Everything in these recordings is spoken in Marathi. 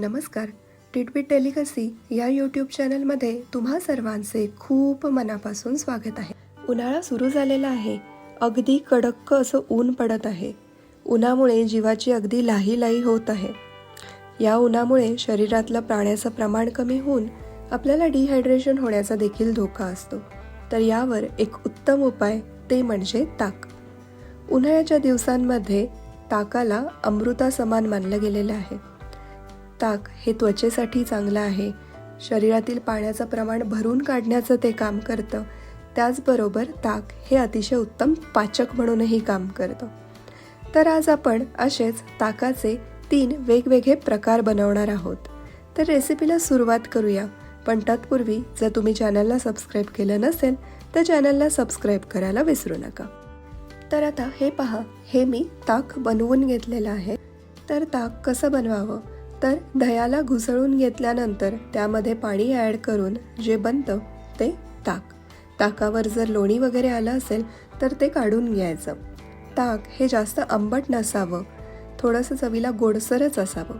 नमस्कार. टिटबिट टेलिकसी या यूट्यूब चॅनलमध्ये तुम्हा सर्वांचे खूप मनापासून स्वागत आहे. उन्हाळा सुरू झालेला आहे. अगदी कडक्क असं ऊन पडत आहे. उन्हामुळे जीवाची अगदी लाही लाही होत आहे. या उन्हामुळे शरीरातलं पाण्याचं प्रमाण कमी होऊन आपल्याला डिहायड्रेशन होण्याचा देखील धोका असतो. तर यावर एक उत्तम उपाय ते म्हणजे ताक. उन्हाळ्याच्या दिवसांमध्ये ताकाला अमृता समान मानलं गेलेलं आहे. ताक हे त्वचेसाठी चांगलं आहे. शरीरातील पाण्याचं प्रमाण भरून काढण्याचं ते काम करतं. त्याचबरोबर ताक हे अतिशय उत्तम पाचक म्हणूनही काम करतं. तर आज आपण असेच ताकाचे तीन वेगवेगळे प्रकार बनवणार आहोत. तर रेसिपीला सुरुवात करूया. पण तत्पूर्वी जर तुम्ही चॅनलला सबस्क्राईब केलं नसेल तर चॅनलला सबस्क्राईब करायला विसरू नका. तर आता हे पहा हे मी ताक बनवून घेतलेलं आहे. तर ताक कसं बनवावं? तर दह्याला घुसळून घेतल्यानंतर त्यामध्ये पाणी ॲड करून जे बनतं ते ताक. ताकावर जर लोणी वगैरे आलं असेल तर ते काढून घ्यायचं. ताक हे जास्त आंबट नसावं. थोडंसं चवीला गोडसरच असावं.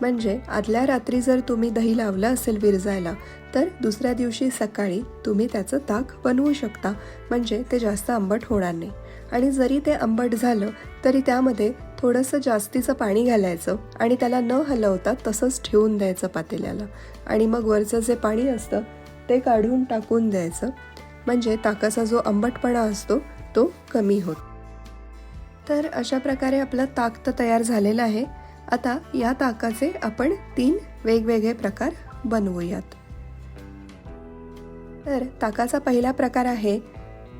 म्हणजे आदल्या रात्री जर तुम्ही दही लावलं असेल विरजायला तर दुसऱ्या दिवशी सकाळी तुम्ही त्याचं ताक बनवू शकता. म्हणजे ते जास्त आंबट होणार नाही. आणि जरी ते आंबट झालं तरी त्यामध्ये थोडंसं जास्तीचं पाणी घालायचं आणि त्याला न हलवता तसंच ठेवून द्यायचं पातेल्याला. आणि मग वरचं जे पाणी असतं ते काढून टाकून द्यायचं. म्हणजे ताकाचा जो आंबटपणा असतो तो कमी होत. तर अशा प्रकारे आपलं ताक तर तयार झालेलं आहे. आता या ताकाचे आपण तीन वेगवेगळे प्रकार बनवूयात. तर ताकाचा पहिला प्रकार आहे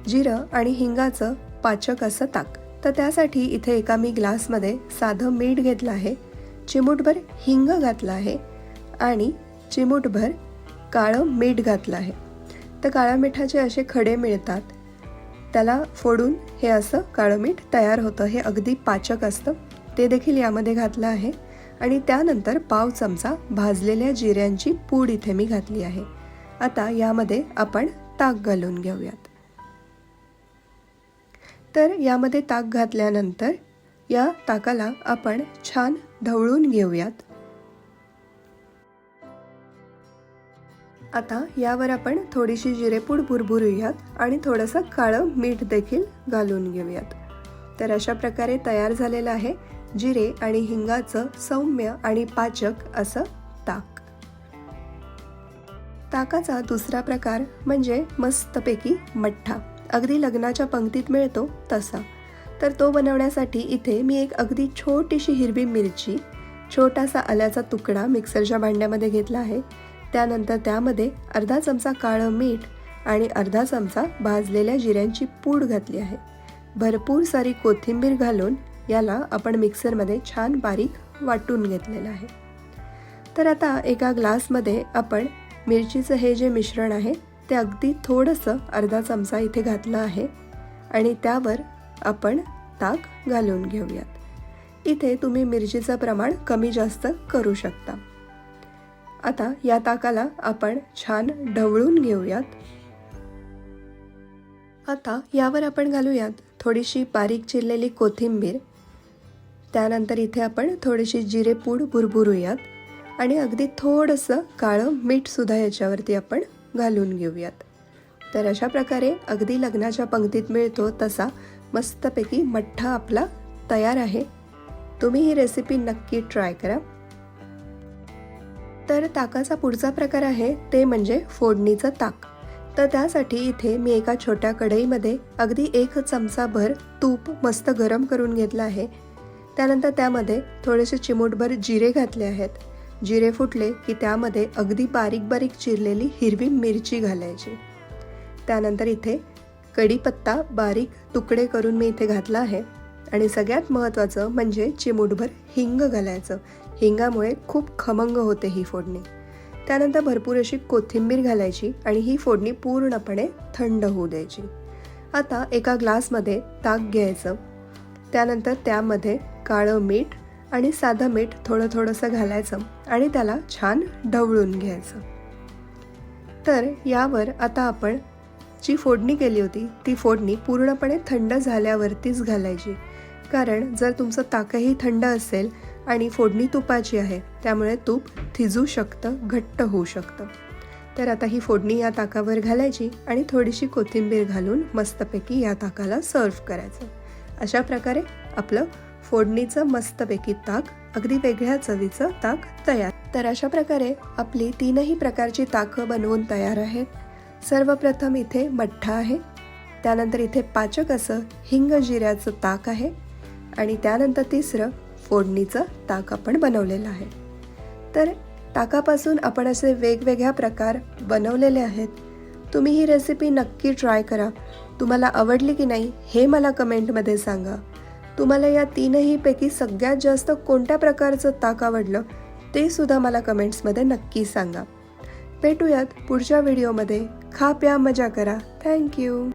जिरं आणि हिंगाचं पाचक असं ताक. तर त्यासाठी इथे एका मी ग्लासमध्ये साधं मीठ घेतलं आहे चिमूटभर हिंग घातलं आहे आणि चिमूटभर काळं मीठ घातलं आहे. तर काळ्या मिठाचे असे खडे मिळतात. त्याला फोडून हे असं काळं मीठ तयार होतं. हे अगदी पाचक असतं. ते देखील यामध्ये घातलं आहे. आणि त्यानंतर पाव चमचा भाजलेल्या जिऱ्यांची पूड इथे मी घातली आहे. आता यामध्ये आपण ताक घालून घेऊयात. तर यामध्ये ताक घातल्यानंतर या ताकाला आपण छान ढवळून घेऊयात. आता यावर आपण थोडीशी जिरेपूड भुरभुरूयात आणि थोडंसं काळं मीठ देखील घालून घेऊयात. तर अशा प्रकारे तयार झालेलं आहे जिरे आणि हिंगाचं सौम्य आणि पाचक असं ताक. ताकाचा दुसरा प्रकार म्हणजे मस्तपैकी मठ्ठा. अगदी लग्नाच्या पंक्तीत मिळतो तसा. तर तो बनवण्यासाठी इथे मी एक अगदी छोटीशी हिरवी मिरची छोटासा आल्याचा तुकडा मिक्सरच्या भांड्यामध्ये घेतला आहे. त्यानंतर त्यामध्ये अर्धा चमचा काळं मीठ आणि अर्धा चमचा भाजलेल्या जिऱ्यांची पूड घातली आहे. भरपूर सारी कोथिंबीर घालून याला आपण मिक्सरमध्ये छान बारीक वाटून घेतलेलं आहे. तर आता एका ग्लासमध्ये आपण मिरचीचं हे जे मिश्रण आहे ते अगदी थोडंसं अर्धा चमचा इथे घातलं आहे आणि त्यावर आपण ताक घालून घेऊयात. इथे तुम्ही मिरचीचं प्रमाण कमी जास्त करू शकता. आता या ताकाला आपण छान ढवळून घेऊयात. आता यावर आपण घालूयात थोडीशी बारीक चिरलेली कोथिंबीर. त्यानंतर इथे आपण थोडीशी जिरेपूड भुरभुरूयात आणि अगदी थोडंसं काळं मीठसुद्धा याच्यावरती आपण घालून घेऊयात. तर अशा प्रकारे अगदी लग्नाच्या पंक्तीत मिळतो तसा मस्तपैकी मठ्ठा आपला तयार आहे. तुम्ही ही रेसिपी नक्की ट्राय करा. तर ताकाचा पुढचा प्रकार आहे ते म्हणजे फोडणीचं ताक. तर त्यासाठी इथे मी एका छोट्या कढईमध्ये अगदी एक चमचाभर तूप मस्त गरम करून घेतलं आहे. त्यानंतर त्यामध्ये थोडेसे चिमूटभर जिरे घातले आहेत. जिरे फुटले की त्यामध्ये अगदी बारीक बारीक चिरलेली हिरवी मिरची घालायची. त्यानंतर इथे कढीपत्ता बारीक तुकडे करून मी इथे घातला आहे. आणि सगळ्यात महत्त्वाचं म्हणजे चिमूटभर हिंग घालायचं. हिंगामुळे खूप खमंग होते ही फोडणी. त्यानंतर भरपूर अशी कोथिंबीर घालायची आणि ही फोडणी पूर्णपणे थंड होऊ द्यायची. आता एका ग्लासमध्ये ताक घ्यायचं. त्यानंतर त्यामध्ये काळं मीठ आणि साधं मीठ थोडं थोडंसं घालायचं आणि त्याला छान ढवळून घ्यायचं. तर यावर आता आपण जी फोडणी केली होती ती फोडणी पूर्णपणे थंड झाल्यावरतीच घालायची. कारण जर तुमचं ताकही थंड असेल आणि फोडणी तुपाची आहे त्यामुळे तूप थिजू शकतं घट्ट होऊ शकतं. तर आता ही फोडणी या ताकावर घालायची आणि थोडीशी कोथिंबीर घालून मस्तपैकी या ताकाला सर्व करायचं. अशा प्रकारे आपलं फोडणीचं मस्तपैकी ताक अगदी वेगळ्या चवीचं ताक तयार. तर अशा प्रकारे आपली तीनही प्रकारची ताकं बनवून तयार आहेत. सर्वप्रथम इथे मठ्ठा आहे. त्यानंतर इथे पाचक असं हिंग जिऱ्याचं ताक आहे. आणि त्यानंतर तिसरं फोडणीचं ताक आपण बनवलेलं आहे. तर ताकापासून आपण असे वेगवेगळ्या प्रकार बनवलेले आहेत. तुम्ही ही रेसिपी नक्की ट्राय करा. तुम्हाला आवडली की नाही हे मला कमेंटमध्ये सांगा. तुम्हाला या तीनही पैकी सगळ्यात जास्त कोणत्या प्रकारचं ताक आवडलं ते सुद्धा मला कमेंट्समध्ये नक्की सांगा. भेटूयात पुढच्या व्हिडिओमध्ये. खा प्या मजा करा. थँक्यू